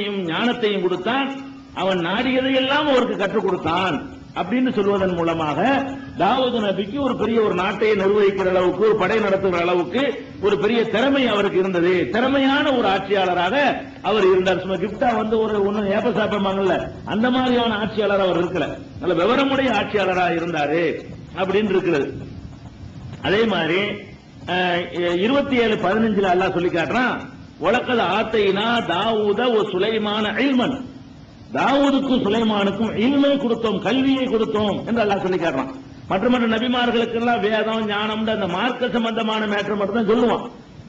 ஞானத்தையும் கொடுத்தான். அவன் நாடியதையெல்லாம் அவருக்கு கற்றுக் கொடுத்தான். அப்படின்னு சொல்வதன் மூலமாக தாவூது நபிக்கு ஒரு பெரிய ஒரு நாட்டை நிர்வகிக்கிற அளவுக்கு ஒரு படை நடத்துகிற அளவுக்கு ஒரு பெரிய திறமை அவருக்கு இருந்தது. திறமையான ஒரு ஆட்சியாளராக அவர் இருந்தார். சும்மா கிப்டா வந்து ஒரு ஒண்ணு ஏப்ப சாப்பிடமாங்கல்ல. அந்த மாதிரியான ஆட்சியாளர் அவர் இருக்கல. நல்ல விவரமுடைய ஆட்சியாளராக இருந்தாரு அப்படின்னு இருக்கிறது. அதே மாதிரி இருபத்தி ஏழு பதினஞ்சுல எல்லாம் சொல்லி காட்டுறான் உலகத ஆத்தைனா தாவூத ஒரு சுலைமான இல்மன். தாவூதுக்கும் சுலைமானுக்கும் இல்மை கொடுத்தோம் கல்வியை கொடுத்தோம் என்று அல்லாஹ் சொல்லி காட்டுறான். மற்ற மற்ற நபிமார்களுக்கு எல்லாம் வேதம் ஞானம் அந்த மார்க்க சம்பந்தமான மேட்டர் மட்டும் தான் சொல்லுவான்.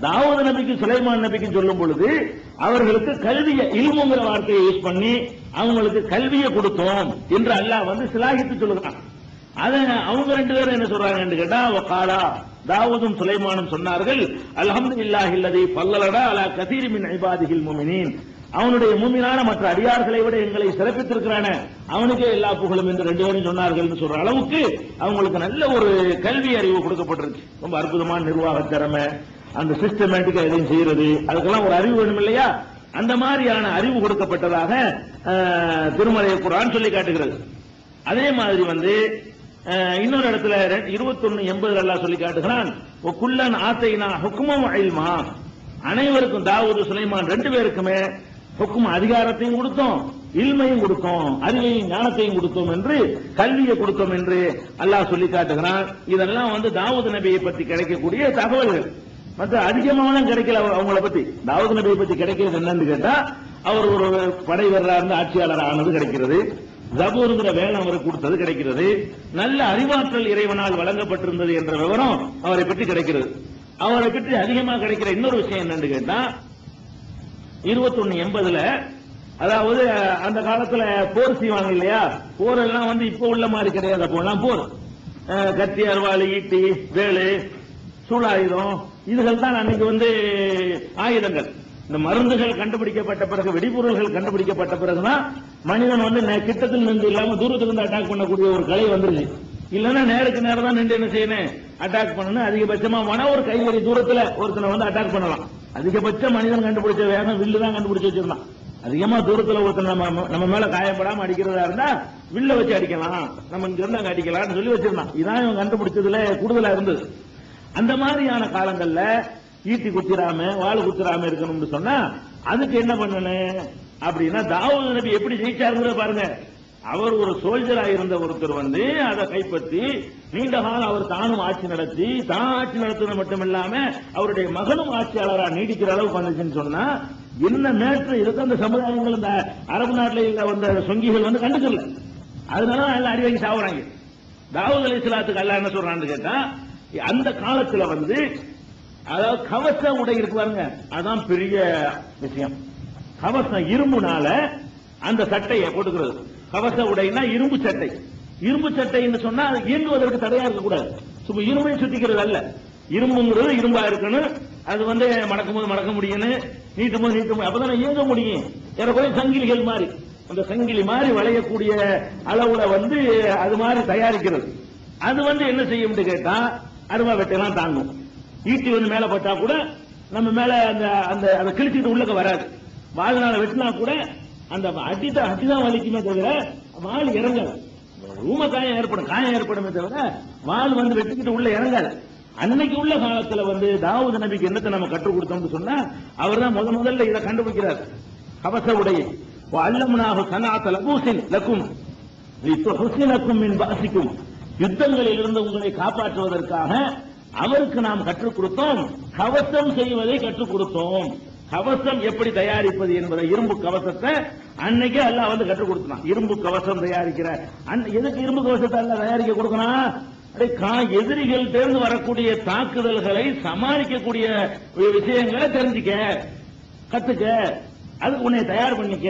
தாவூத நபிக்கு சுலைமான் நபிக்கு சொல்லும் பொழுது அவர்களுக்கு கல்வியை இல்முங்கிற வார்த்தையை யூஸ் பண்ணி அவங்களுக்கு கல்வியை கொடுத்தோம் என்று அல்லாஹ் வந்து சிலாகித்து சொல்லுகிறான். அத அவங்க ரெண்டு பேரும் என்ன சொல்றாங்கன்னு கேட்டா காலா தாவூதும் சுலைமானும் சொன்னார்கள் அல்ஹம்துலில்லாஹி இல்லதி பல்லலடா அலா கதீரி மின் முமினின். அவனுடைய மூமினான மற்ற அடியார்களை விட எங்களை சிறப்பித்திருக்கிறான அவனுக்கே எல்லா புகழும் என்று ரெண்டு பேரும் சொன்னார்கள் சொல்ற அளவுக்கு அவங்களுக்கு நல்ல ஒரு கல்வி அறிவு கொடுக்கப்பட்டிருக்கு. ரொம்ப அற்புதமான நிர்வாக திறமை. அந்த சிஸ்டமேட்டிக்கா எதையும் செய்யறது அதுக்கெல்லாம் ஒரு அறிவு வேணும் இல்லையா? அந்த மாதிரியான அறிவு கொடுக்கப்பட்டதாக திருமலை குரான் சொல்லி காட்டுகிறது. அதே மாதிரி வந்து இன்னொரு இடத்துல இருபத்தொன்னு எண்பது அல்லா சொல்லி காட்டுகிறான். குல்லன் ஆத்தைனா ஹுக்குமம் அயில்மா அனைவருக்கும் தாவூது சுலைமான் ரெண்டு பேருக்குமே ஹுக்கும் அதிகாரத்தையும் கொடுத்தோம் இல்மையும் கொடுத்தோம் அறிவையும் ஞானத்தையும் கொடுத்தோம் என்று கல்வியை கொடுத்தோம் என்று அல்லாஹ் சொல்லி காட்டுகிறான். இதெல்லாம் வந்து தாவூது நபியை பத்தி கிடைக்கக்கூடிய தகவல்கள். மற்ற அதிகமான கிடைக்கல அவங்கள பத்தி. தாவூது நபியை பத்தி கிடைக்கிறது என்னன்னு கேட்டா அவர் ஒரு படை வீரரா இருந்து ஆட்சியாளர் ஆனது கிடைக்கிறது. ஜபூருங்கிற வேலை அவருக்கு கொடுத்தது கிடைக்கிறது. நல்ல அறிவாற்றல் இறைவனால் வழங்கப்பட்டிருந்தது என்ற விவரம் அவரை பற்றி கிடைக்கிறது. அவரை பற்றி அதிகமா கிடைக்கிற இன்னொரு விஷயம் என்னன்னு கேட்டா இருபத்தொன்னு எண்பதுல அதாவது அந்த காலத்துல போர் செய்வாங்க இல்லையா? போர் எல்லாம் வந்து இப்ப உள்ள மாதிரி கிடையாது. அப்போலாம் போர். அஹ், கத்தி அருவாள் ஈட்டி வேலு சூழாயுதம் இதுகள் தான் அன்னைக்கு வந்து ஆயுதங்கள். இந்த மருந்துகள் கண்டுபிடிக்கப்பட்ட பிறகு வெடிபொருள்கள் கண்டுபிடிக்கப்பட்ட பிறகுதான் மனிதன் வந்து கிட்டத்தில் நின்று இல்லாம தூரத்திலிருந்து அட்டாக் பண்ணக்கூடிய ஒரு கலை வந்துருச்சு. இல்லன்னா நேருக்கு நேரம் தான் நின்று என்ன செய்யணும்? அட்டாக் பண்ணணும். அதிகபட்சமா மன ஒரு கைவறி தூரத்துல ஒருத்தனை வந்து அட்டாக் பண்ணலாம். அதிகபட்ச மனிதன் கண்டுபிடிச்ச வேகம் வில்லு தான் கண்டுபிடிச்சு வச்சிருந்தான். அதிகமா தூரத்துல ஒருத்தன் நம்ம நம்ம மேல காயப்படாம அடிக்கிறதா இருந்தா வில்ல வச்சு அடிக்கலாம். நம்ம இங்க இருந்து அடிக்கலாம்னு சொல்லி வச்சிருந்தான். இதான் இவன் கண்டுபிடிச்சதுல கூடுதலா இருந்தது. அந்த மாதிரியான காலங்கள்ல ஈட்டி குத்திராம வாள் குத்திராம இருக்கணும்னு சொன்னா அதுக்கு என்ன பண்ணணும்? அப்படின்னா தாவூது நபி எப்படி ஜெயிச்சாருங்கிற பாருங்க. அவர் ஒரு சோல்ஜரா இருந்த ஒருத்தர் வந்து அதை கைப்பற்றி நீண்ட காலம் அவர் தானும் ஆட்சி நடத்தி தான் ஆட்சி நடத்துறது மட்டும் இல்லாம அவருடைய மகனும் ஆட்சியாளரா நீடிக்கிற அளவுக்கு வந்துச்சுன்னு சொன்னா என்ன நேற்று இருக்க அந்த சமுதாயங்கள் இந்த அரபு நாட்டில் வந்த சொங்கிகள் வந்து கண்டுக்கல. அதனால எல்லாம் அறிவாங்கி சாவுறாங்க. தாவூத் அலி இஸ்லாத்துக்கு அல்ல என்ன சொல்றான்னு கேட்டா அந்த காலத்துல வந்து அதாவது கவச உடை இருக்கு பாருங்க. அதான் பெரிய விஷயம். கவசம் இரும்புனால அந்த சட்டையை போட்டுக்கிறது. கவச உடைனா இரும்பு சட்டை. இரும்பு சட்டைன்னு சொன்னா அது இயங்குவதற்கு தடையா இருக்கக்கூடாது. சும்மா இரும்பை சுத்திக்கிறது அல்ல. இரும்புங்கிறது இரும்பா இருக்கணும் அது வந்து மடக்கும் போது மடக்க முடியணும் நீட்டும் போது நீட்டும் போது அப்பதான் இயங்க முடியும். ஏறக்குறைய சங்கிலிகள் மாதிரி. அந்த சங்கிலி மாதிரி வளையக்கூடிய அளவுல வந்து அது மாதிரி தயாரிக்கிறது. அது வந்து என்ன செய்யும்னு கேட்டா அருவா வெட்டெல்லாம் தாங்கும். ஈட்டி வந்து மேல பட்டா கூட நம்ம மேல அந்த அந்த அதை கிழிச்சிட்டு உள்ளக்க வராது. வாழ்நாள வெட்டினா கூட அந்த அடிதான் அடிதான் வலிக்குமே தவிர வாழ் இறங்காது. ரூம காயம் ஏற்படும் காயம் ஏற்படுமே தவிர வால் வந்து வெட்டிக்கிட்டு உள்ள இறங்காது. அன்னைக்கு உள்ள காலத்துல வந்து தாவூது நபிக்கு என்னத்தை நம்ம கற்றுக் கொடுத்தோம்னு சொன்னா அவர் தான் முத முதல்ல இதை கண்டுபிடிக்கிறார். கவச உடையை. அல்லமுனாக சனாத்த லபூசின் லக்கும் ஹுசினக்கும் மின் பாசிக்கும் யுத்தங்களில் இருந்து உங்களை காப்பாற்றுவதற்காக அவருக்கு நாம் கற்றுக் கொடுத்தோம். கவசம் செய்வதை கற்றுக் கொடுத்தோம். கவசம் எப்படி தயாரிப்பது என்பதை இரும்பு கவசத்தை அன்னைக்கு எல்லாம் வந்து கற்றுக் கொடுத்தான். இரும்பு கவசம் தயாரிக்கிற எதுக்கு இரும்பு கவசத்தை அல்லாஹ் தயாரிக்க கொடுக்கணும்? எதிரிகள் தேர்ந்து வரக்கூடிய தாக்குதல்களை சமாளிக்கக்கூடிய விஷயங்களை தெரிஞ்சுக்க கத்துக்க அதுக்கு உன்னை தயார் பண்ணிக்க.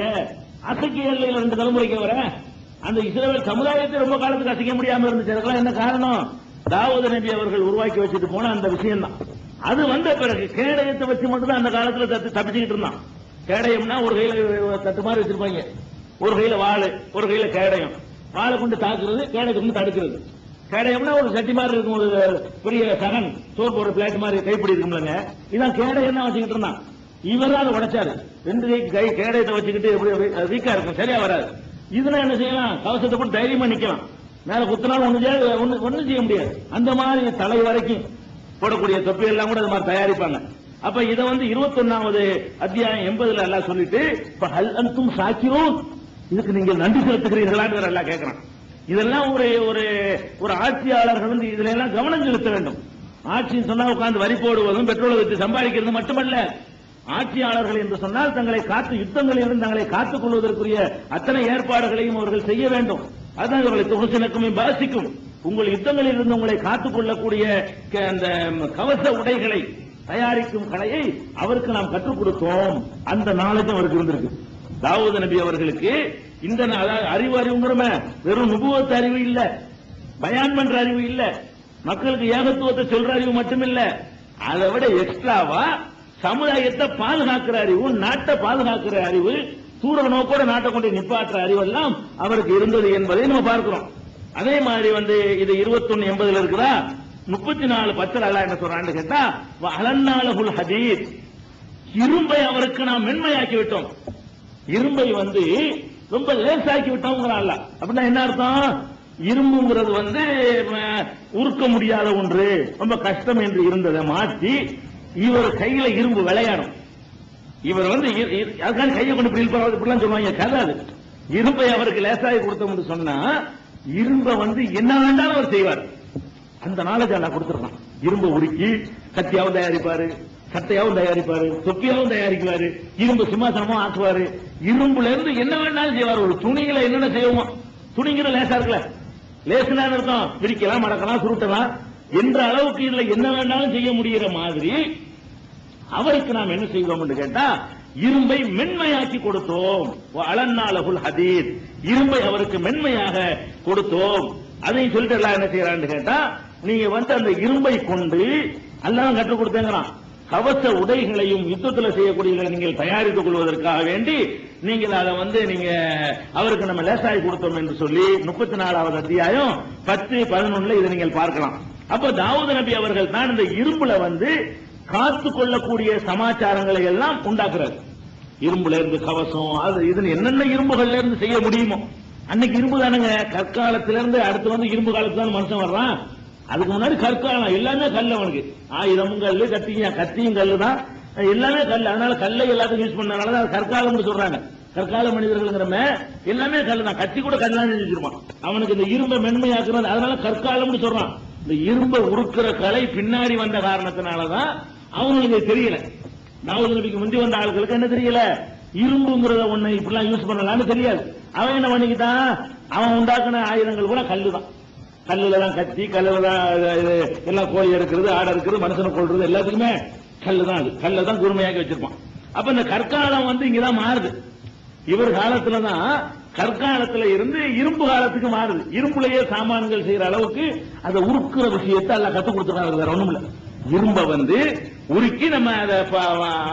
அசைக்க ரெண்டு தலைமுறைக்கு வர அந்த இஸ்ரேல் சமுதாயத்தை ரொம்ப காலத்துக்கு அசைக்க முடியாம இருந்துச்சு. அதுக்கெல்லாம் என்ன காரணம்? தாவூது நபி அவர்கள் உருவாக்கி வச்சுட்டு போன அந்த விஷயம் தான் அது வந்த பிறகு கேடயத்தை வச்சு மட்டும் தான் அந்த காலத்துல தத்து தப்பிச்சுக்கிட்டு இருந்தான். கேடயம்னா ஒரு கையில தட்டு மாதிரி வச்சிருப்பாங்க. ஒரு கையில வாழை ஒரு கையில கேடயம். வாழை கொண்டு தாக்குறது கேடயத்தை கொண்டு தடுக்கிறது. கேடயம்னா ஒரு சட்டி மாதிரி இருக்கும் ஒரு பெரிய சகன் சோப்பு ஒரு பிளேட் மாதிரி கைப்பிடி இருக்கும்லங்க. இதான் கேடயம் தான் வச்சுக்கிட்டு இருந்தான். இவர் தான் அதை உடைச்சாரு. ரெண்டு கை கை கேடயத்தை வச்சுக்கிட்டு எப்படி வீக்கா இருக்கும் சரியா வராது. இதுல என்ன செய்யலாம்? கவசத்தை போட்டு தைரியமா நிக்கலாம். மேல குத்தினாலும் ஒண்ணு ஒண்ணு ஒண்ணும் செய்ய முடியாது. அந்த மாதிரி தலை வரைக்கும் போடக்கூடிய தொப்பி எல்லாம் கூட அது மாதிரி தயாரிப்பாங்க. அப்ப இத வந்து இருபத்தொன்னாவது அத்தியாயம் எண்பதுல எல்லாம் சொல்லிட்டு இப்ப ஹல் அன்தும் சாக்கிரும் இதுக்கு நீங்க நன்றி செலுத்துகிறீர்களான்னு எல்லாம் கேட்கிறான் இதெல்லாம் ஒரு ஒரு ஒரு ஆட்சியாளர்கள் வந்து இதுல எல்லாம் கவனம் செலுத்த வேண்டும். ஆட்சின்னு சொன்னா உட்கார்ந்து வரி போடுவதும் பெட்ரோலை வச்சு சம்பாதிக்கிறது மட்டுமல்ல. ஆட்சியாளர்கள் என்று சொன்னால் தங்களை காத்து யுத்தங்களில் இருந்து தங்களை காத்துக் கொள்வதற்குரிய அத்தனை ஏற்பாடுகளையும் அவர்கள் செய்ய வேண்டும். அதுதான் இவர்களை தொகுசினக்குமே பாசிக்கும் உங்கள் யுத்தங்களில் இருந்து உங்களை காத்துக் கொள்ளக்கூடிய க- அந்த கவச உடைகளை தயாரிக்கும் கலையை அவருக்கு நாம் கற்றுக் கொடுத்தோம். அந்த நாளைக்கு அவருக்கு இருந்திருக்கு. தாவூது நபி அவர்களுக்கு இந்த அறிவு அறிவுங்கிறம வெறும் நுபுவத்து அறிவு இல்ல. பயான் பண்ற அறிவு இல்ல. மக்களுக்கு ஏகத்துவத்தை சொல்ற அறிவு மட்டுமில்ல. அதை விட எக்ஸ்ட்ராவா சமுதாயத்தை பாதுகாக்கிற அறிவு நாட்டை பாதுகாக்கிற அறிவு தூர நோக்கோட நாட்டை கொண்டு நிப்பாற்ற அறிவெல்லாம் அவருக்கு இருந்தது என்பதை நம்ம பார்க்கிறோம். அதே மாதிரி வந்து இது 21 எண்பதுல இருக்குதா? முப்பத்தி நாலு பத்தில் அல்ல என்ன சொல்றான்னு கேட்டா அலன்னாலகுல் ஹதீத். இரும்பை அவருக்கு நாம் மென்மையாக்கி விட்டோம். இரும்பை வந்து ரொம்ப லேசாக்கி அல்ல. அப்படின்னா என்ன அர்த்தம்? இரும்புங்கிறது வந்து உருக்க முடியாத ஒன்று. ரொம்ப கஷ்டம் என்று இருந்ததை மாற்றி இவர் கையில இரும்பு விளையாடும். இவர் வந்து யாருக்கான அதுக்காக கையை கொண்டு இப்படி இழுப்பாரு, இப்படிலாம் சொல்லுவாங்க. கதை அது. இரும்பை அவருக்கு லேசாகி கொடுத்தோம்னு சொன்னா இரும்பை வந்து என்ன வேண்டாலும் அவர் செய்வார். அந்த நாலேஜ் அல்ல கொடுத்துருக்கான் இரும்பை உருக்கி கத்தியாவும் தயாரிப்பாரு சட்டையாவும் தயாரிப்பாரு தொப்பியாவும் தயாரிக்குவாரு இரும்பு சிம்மாசனமும் ஆக்குவாரு. இரும்புல இருந்து என்ன வேணாலும் செய்வார். ஒரு துணிகளை என்னென்ன செய்வோமோ. துணிங்கிற லேசா இருக்குல்ல. லேசுனா இருக்கும் பிரிக்கலாம் மடக்கலாம் சுருட்டலாம். என்ற அளவுக்கு இதுல என்ன வேண்டாலும் செய்ய முடிகிற மாதிரி அவருக்கு நாம் என்ன செய்தோம் என்று கேட்டா இரும்பை மென்மையாக்கி கொடுத்தோம். அலன்னாலகுல் ஹதீத். இரும்பை அவருக்கு மென்மையாக கொடுத்தோம். அதையும் சொல்லிட்டு எல்லாம் என்ன செய்யறான்னு கேட்டா நீங்க வந்து அந்த இரும்பை கொண்டு எல்லாம் கற்றுக் கொடுத்தேங்கிறான். கவச உடைகளையும் யுத்தத்தில் செய்யக்கூடியதை நீங்கள் தயாரித்துக் கொள்வதற்காக வேண்டி நீங்கள் அதை வந்து நீங்க அவருக்கு நம்ம லேசாய் கொடுத்தோம் என்று சொல்லி முப்பத்தி நாலாவது அத்தியாயம் பத்து பதினொன்னுல இதை நீங்கள் பார்க்கலாம். அப்ப தாவூத் நபி அவர்கள் தான் இந்த இரும்புல வந்து காத்து கொள்ளக்கூடிய சமாச்சாரங்களை எல்லாம் உண்டாக்குறாரு இரும்புல இருந்து கவசம் அது இதுன்னு என்னென்ன இரும்புகள்ல இருந்து செய்ய முடியுமோ. அன்னைக்கு இரும்பு தானுங்க கற்காலத்துல இருந்து அடுத்து வந்து இரும்பு காலத்துல மனுஷன் வர்றான். அதுக்கு முன்னாடி கற்காலம் எல்லாமே கல் அவனுக்கு. ஆயுதமும் கல்லு கத்தியும் கத்தியும் கல்லு தான் எல்லாமே கல் அதனால கல்லை எல்லாத்தையும் யூஸ் பண்ணனால தான் கற்காலம்னு சொல்றாங்க. கற்கால மனிதர்கள்ங்கிறம எல்லாமே கல்லு தான் கத்தி கூட கல்லாம் செஞ்சிருப்பான் அவனுக்கு இந்த இரும்பை மென்மையாக்குறது அதனால கற்காலம்னு சொல்றான். இந்த இரும்பை உருக்குற கலை பின்னாடி வந்த காரணத்தினாலதான் அவங்களுக்கு தெரியல. தாவூது நபிக்கு முந்தி வந்த ஆளுகளுக்கு என்ன தெரியல? இரும்புங்கிறத ஒண்ணு இப்படிலாம் யூஸ் பண்ணலாம்னு தெரியாது. அவன் என்ன பண்ணிக்கிட்டான்? அவன் உண்டாக்குன ஆயுதங்கள் கூட கல்லு தான் கல்லுல தான் கத்தி கல்லுல தான் எல்லாம் கோழி எடுக்கிறது ஆடை இருக்கிறது மனுஷனை கொள்றது எல்லாத்துக்குமே கல்லு தான் அது. கல்ல தான் கூர்மையாக்கி வச்சிருப்பான். அப்ப இந்த கற்காலம் வந்து இங்கதான் மாறுது. இவர் காலத்துல தான் கற்காலத்துல இருந்து இரும்பு காலத்துக்கு மாறுது. இரும்புலயே சாமான்கள் செய்யற அளவுக்கு அதை உருக்குற விஷயத்தை எல்லாம் கத்துக் கொடுத்துருக்காங்க வேற ஒண்ணும் இல்லை இரும்ப வந்து உருக்கி நம்ம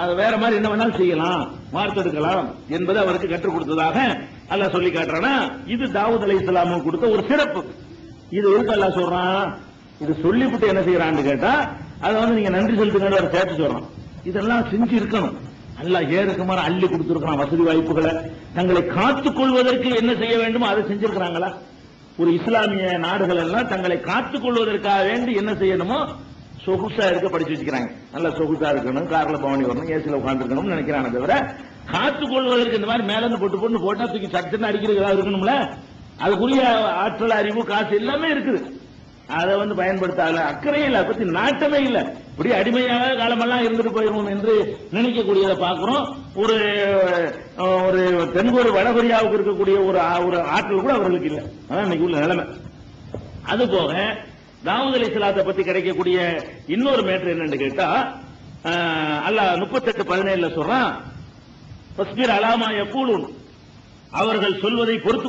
அதை வேற மாதிரி என்ன வேணாலும் செய்யலாம் வார்த்தெடுக்கலாம் என்பது அவருக்கு கற்றுக் கொடுத்ததாக அல்லாஹ் சொல்லி காட்டுறானா. இது தாவூத் அலி இஸ்லாமும் கொடுத்த ஒரு சிறப்பு. இது எதுக்கு அல்லாஹ் சொல்றான்? இது சொல்லிவிட்டு என்ன செய்யறான்னு கேட்டா அதை வந்து நீங்க நன்றி செலுத்துங்க அவர் சேர்த்து சொல்றான். இதெல்லாம் செஞ்சு இருக்கணும். அல்லாஹ் ஏறுக்குமாறு அள்ளி கொடுத்திருக்கிறான் வசதி வாய்ப்புகளை. தங்களை காத்துக் கொள்வதற்கு என்ன செய்ய வேண்டுமோ அதை செஞ்சிருக்கிறாங்களா? ஒரு இஸ்லாமிய நாடுகள் எல்லாம் தங்களை காத்துக் கொள்வதற்காக வேண்டி என்ன செய்யணுமோ சொகுசா இருக்க படிச்சு வச்சுக்கிறாங்க. நல்ல சொகுசா இருக்கணும் கார்ல பவனி வரணும் ஏசில உட்காந்துருக்கணும்னு நினைக்கிறாங்க தவிர காத்து கொள்வதற்கு இந்த மாதிரி மேல இருந்து போட்டு போட்டு போட்டா தூக்கி சட்டுன்னு அடிக்கிறது இருக்கணும்ல? அதுக்குரிய ஆற்றல் அறிவு காசு எல்லாமே இருக்குது. அதை வந்து பயன்படுத்தாத அக்கறையே இல்லை. பத்தி நாட்டமே இல்லை. இப்படி அடிமையாக காலமெல்லாம் இருந்துட்டு போயிருவோம் என்று நினைக்கக்கூடியதை பார்க்கிறோம். ஒரு ஒரு தென்கொரி வடகொரியாவுக்கு இருக்கக்கூடிய ஒரு ஒரு ஆற்றல் கூட அவர்களுக்கு இல்லை. அதான் இன்னைக்கு உள்ள நிலைமை. அது போக தாவூத் அலி சலாத்தை பத்தி கிடைக்கக்கூடிய இன்னொரு மேட்டர் என்னன்னு கேட்டா அல்ல முப்பத்தெட்டு பதினேழுல சொல்றான் அலாமா யக்கூலுன் அவர்கள் சொல்வதை பொறுத்து